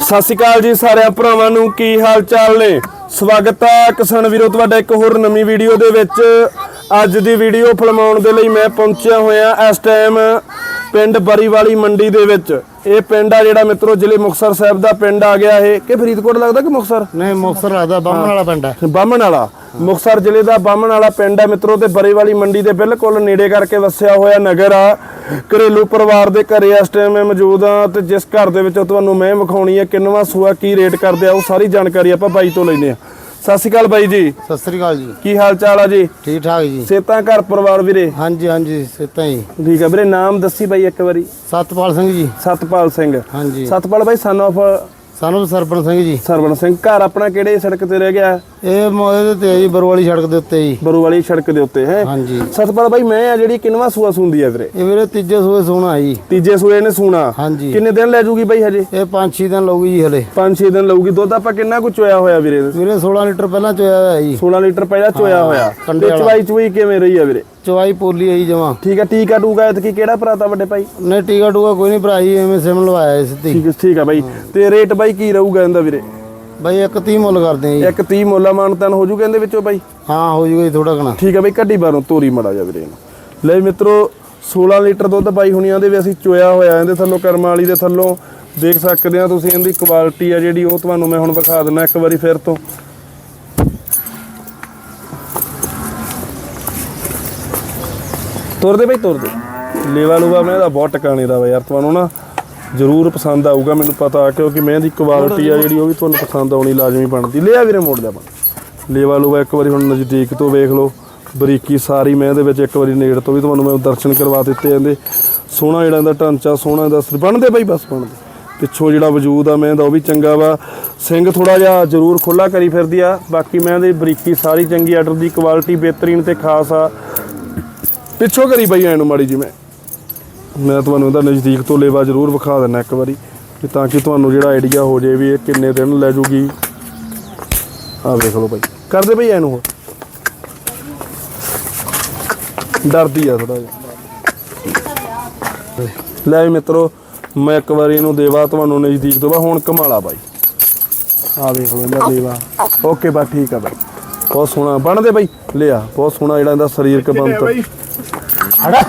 ਸਤਿ ਸ਼੍ਰੀ ਅਕਾਲ ਜੀ ਸਾਰਿਆਂ ਭਰਾਵਾਂ ਨੂੰ, ਕੀ ਹਾਲ ਚਾਲ ਨੇ? ਸਵਾਗਤ ਹੈ ਕਿਸਾਨ ਵੀਰੋ, ਤੁਹਾਡਾ ਇੱਕ ਹੋਰ ਨਵੀਂ ਵੀਡੀਓ ਦੇ ਵਿੱਚ। ਅੱਜ ਦੀ ਵੀਡੀਓ ਫਿਲਮਾਉਣ ਦੇ ਲਈ ਮੈਂ ਪਹੁੰਚਿਆ ਹੋਇਆ, ਇਸ ਟਾਈਮ ਪਿੰਡ ਬਰੀਵਾਲੀ ਮੰਡੀ ਦੇ ਵਿੱਚ। ਇਹ ਪਿੰਡ ਆ ਜਿਹੜਾ ਮਿੱਤਰੋ ਜ਼ਿਲ੍ਹੇ ਮੁਕਤਸਰ ਸਾਹਿਬ ਦਾ ਪਿੰਡ ਆ ਗਿਆ ਇਹ। ਕਿ ਫਰੀਦਕੋਟ ਲੱਗਦਾ ਕਿ ਮੁਕਤਸਰ? ਨਹੀਂ ਮੁਕਤਸਰ ਆਦਾ ਬਾਹਮਣ ਵਾਲਾ ਪਿੰਡ ਹੈ ਬਾਮਣ ਵਾਲਾ। ਮੁਕਤਸਰ ਜ਼ਿਲ੍ਹੇ ਦਾ ਬਾਮਣ ਵਾਲਾ ਪਿੰਡ ਹੈ ਮਿੱਤਰੋ ਤੇ ਬਰੇਵਾਲੀ ਮੰਡੀ ਦੇ ਬਿਲਕੁਲ ਨੇੜੇ ਕਰਕੇ ਵਸਿਆ ਹੋਇਆ ਨਗਰ ਆ। ਘਰੇਲੂ ਪਰਿਵਾਰ ਦੇ ਘਰੇ ਇਸ ਟਾਈਮ ਮੈਂ ਮੌਜੂਦ ਆ ਤੇ ਜਿਸ ਘਰ ਦੇ ਵਿੱਚ ਤੁਹਾਨੂੰ ਮੈਂ ਵਿਖਾਉਣੀ ਹੈ ਕਿੰਨਵਾ ਸੂਆ ਕੀ ਰੇਟ ਕਰਦੇ ਆ ਉਹ ਸਾਰੀ ਜਾਣਕਾਰੀ ਆਪਾਂ ਬਾਈ ਤੋਂ ਲੈਨੇ ਆ। ਸਤਿ ਸ਼੍ਰੀ ਅਕਾਲ ਬਾਈ ਜੀ। ਸਤਿ ਸ੍ਰੀ ਅਕਾਲ ਜੀ। ਕੀ ਹਾਲ ਚਾਲ ਆ ਜੀ? ਠੀਕ ਠਾਕ ਜੀ। ਸੇਤਾਂ ਘਰ ਪਰਿਵਾਰ ਵੀਰੇ? ਹਾਂਜੀ ਹਾਂਜੀ ਸਿੱਧਾ ਹੀ। ਠੀਕ ਆ ਵੀਰੇ ਨਾਮ ਦੱਸੀ ਬਾਈ ਇੱਕ ਵਾਰੀ। ਸਤਪਾਲ ਸਿੰਘ ਜੀ। ਸਤਪਾਲ ਸਿੰਘ। ਹਾਂਜੀ। ਸਤਪਾਲ ਬਾਈ ਸਨ ਆਫ ਸਾਨੂੰ ਸਰਪਣ ਸਿੰਘ ਜੀ। ਸਰਵਣ ਸਿੰਘ ਘਰ ਆਪਣਾ ਕਿਹੜੇ ਸੜਕ ਤੇ ਰਹਿ ਗਿਆ? ਇਹ ਮੋਏ ਦੇ ਤੇ ਆ ਜੀ ਬਰਵਾਲੀ ਸੜਕ ਦੇ ਉੱਤੇ ਜੀ। ਬਰੂ ਵਾਲੀ ਸੜਕ ਦੇ ਉੱਤੇ ਹੈ? ਹਾਂਜੀ। ਸਤਪਾਲ ਬਾਈ ਮੈਂ ਆ ਜਿਹੜੀ ਕਿੰਨਵਾ ਸੂਆ ਸੁੰਦੀ ਆ ਵੀਰੇ? ਇਹ ਵੀਰੇ ਤੀਜੇ ਸੂਏ ਸੋਣਾ ਜੀ। ਤੀਜੇ ਸੂਏ ਨੇ ਸੂਣਾ। ਹਾਂਜੀ। ਕਿੰਨੇ ਦਿਨ ਲੈ ਜੂਗੀ ਬਾਈ ਹਜੇ? ਇਹ 5-6 ਦਿਨ ਲਊਗੀ ਜੀ ਹਲੇ। 5-6 ਦਿਨ ਲਊਗੀ। ਦੁੱਧ ਆਪਾਂ ਕਿੰਨਾ ਕੁ ਚੋਇਆ ਹੋਇਆ ਵੀਰੇ ਵੀਰੇ 16 ਲੀਟਰ ਪਹਿਲਾਂ ਚੋਇਆ ਹੋਇਆ ਜੀ। 16 ਲੀਟਰ ਪਹਿਲਾਂ ਚੋਇਆ ਹੋਇਆ। ਕੰਡੇ ਤੇ ਵਾਲਾ। ਚਵਾਈ ਚੁਈ ਕਿਵੇਂ ਰਹੀ ਆ ਵੀਰੇ? ਚਵਾਈ ਪੋਲੀ ਆਈ ਜਮਾ। ਠੀਕ ਆ ਟੀਕਾ ਟੂਕਾ ਐਤਕੀ ਕਿਹੜਾ ਭਰਾਤਾ ਵੱਡੇ ਭਾਈ? ਨਹੀਂ ਟੀਕਾ ਟੂਕਾ ਕੋਈ ਨਹੀਂ ਭਰਾ ਜੀ ਐਵੇਂ ਸਿਮ ਲਵਾਇਆ ਜੀ ਸਿੱਧੀ। ਠੀਕ ਠੀਕ ਆ ਬਾਈ। ਤੇ ਰੇਟ ਬਾਈ ਕੀ ਰਹੂਗਾ ਇਹਦਾ ਵੀਰੇ? ਬਾਈ ਇੱਕ 30 ਮੁੱਲ ਕਰਦੇ ਆ ਜੀ। ਇੱਕ 30 ਮੁੱਲਾ ਮਾਨਤਨ ਹੋ ਜੂਗਾ ਇਹਦੇ ਵਿੱਚੋਂ ਬਾਈ? ਹਾਂ ਹੋ ਜੂਗਾ ਜੀ ਥੋੜਾ ਕਣਾ ਠੀਕ ਆ ਬਾਈ ਕੱਢੀ ਬਾਰੋਂ ਤੋਰੀ ਮੜਾ ਜਾ ਵੀਰੇ ਇਹਨੂੰ। ਲੈ ਮਿੱਤਰੋ 16 ਲੀਟਰ ਦੁੱਧ ਬਾਈ ਹੁਣੀਆਂ ਦੇ ਵੀ ਅਸੀਂ ਚੋਇਆ ਹੋਇਆ ਇਹਦੇ ਥੱਲੋਂ ਕਰਮਾਂ ਵਾਲੀ ਦੇ ਥੱਲੋਂ। ਦੇਖ ਸਕਦੇ ਆ ਤੁਸੀਂ ਇਹਦੀ ਕੁਆਲਿਟੀ ਆ ਜਿਹੜੀ ਉਹ ਤੁਹਾਨੂੰ ਮੈਂ ਹੁਣ ਵਿਖਾ ਦਿੰਦਾ ਇੱਕ ਵਾਰੀ ਫਿਰ ਤੋਂ। ਤੁਰਦੇ ਬਈ ਤੁਰਦੇ ਲੇਵਾ ਲੂਵਾ ਮੈਂ ਇਹਦਾ ਬਹੁਤ ਟਿਕਾਣੇ ਦਾ ਵਾ ਯਾਰ ਤੁਹਾਨੂੰ ਨਾ ਜ਼ਰੂਰ ਪਸੰਦ ਆਊਗਾ ਮੈਨੂੰ ਪਤਾ ਕਿਉਂਕਿ ਮੈਂ ਦੀ ਕੁਆਲਿਟੀ ਆ ਜਿਹੜੀ ਉਹ ਵੀ ਤੁਹਾਨੂੰ ਪਸੰਦ ਆਉਣੀ ਲਾਜ਼ਮੀ ਬਣਦੀ। ਲਿਆ ਵੀਰੇ ਮੋੜ ਲਿਆ ਬਣ ਲੇਵਾ ਲੂਵਾ ਇੱਕ ਵਾਰੀ ਹੁਣ ਨਜ਼ਦੀਕ ਤੋਂ ਵੇਖ ਲਓ। ਬਰੀਕੀ ਸਾਰੀ ਮੈਂ ਇਹਦੇ ਵਿੱਚ ਇੱਕ ਵਾਰੀ ਨੇੜ ਤੋਂ ਵੀ ਤੁਹਾਨੂੰ ਮੈਂ ਦਰਸ਼ਨ ਕਰਵਾ ਦਿੱਤੇ ਜਾਂਦੇ। ਸੋਹਣਾ ਜਿਹੜਾ ਇਹਦਾ ਢਾਂਚਾ ਸੋਹਣਾ ਇਹਦਾ ਸਿਰ ਬਣਦੇ ਬਈ ਬਸ ਬਣਦੇ। ਪਿੱਛੋਂ ਜਿਹੜਾ ਵਜੂਦ ਆ ਮੈਂ ਦਾ ਉਹ ਵੀ ਚੰਗਾ ਵਾ। ਸਿੰਘ ਥੋੜਾ ਜਿਹਾ ਜ਼ਰੂਰ ਖੁੱਲਾ ਕਰੀ ਫਿਰਦੀ ਆ। ਬਾਕੀ ਮੈਂ ਇਹਦੀ ਬਰੀਕੀ ਸਾਰੀ ਚੰਗੀ ਆਰਡਰ ਦੀ ਕੁਆਲਿਟੀ ਬਿਹਤਰੀਨ ਤੇ ਖਾਸ ਆ। ਪਿੱਛੋਂ ਕਰੀ ਬਈ ਐਨੂੰ ਮਾੜੀ ਜੀ ਮੈਂ। ਮੈਂ ਤੁਹਾਨੂੰ ਇਹਦਾ ਨਜ਼ਦੀਕ ਤੋਂ ਲੇਵਾ ਜ਼ਰੂਰ ਵਿਖਾ ਦਿੰਦਾ ਇੱਕ ਵਾਰੀ ਕਿ ਤਾਂ ਕਿ ਤੁਹਾਨੂੰ ਜਿਹੜਾ ਆਈਡੀਆ ਹੋ ਜਾਏ ਵੀ ਇਹ ਕਿੰਨੇ ਦਿਨ ਲੈ ਜੂਗੀ। ਆ ਵੇਖ ਲਓ ਬਾਈ ਕਰਦੇ ਬਈ ਐਨੂੰ ਹੋਰ ਡਰਦੀ ਆ ਥੋੜਾ ਜਿਹਾ। ਲੈ ਵੀ ਮਿੱਤਰੋ ਮੈਂ ਇੱਕ ਵਾਰੀ ਇਹਨੂੰ ਦੇਵਾ ਤੁਹਾਨੂੰ ਨਜ਼ਦੀਕ ਤੋਂ। ਬਾ ਹੁਣ ਕਮਾਲਾ ਬਾਈ ਆ ਵੇਖ ਲਓ ਇਹਦਾ ਦੇਵਾ। ਓਕੇ ਬਾ ਠੀਕ ਆ ਬਾਈ ਬਹੁਤ ਸੋਹਣਾ। ਬਣਦੇ ਬਾਈ ਲਿਆ ਬਹੁਤ ਸੋਹਣਾ ਜਿਹੜਾ ਇਹਦਾ ਸਰੀਰਕ ਬੰਤ। ਹੜਾ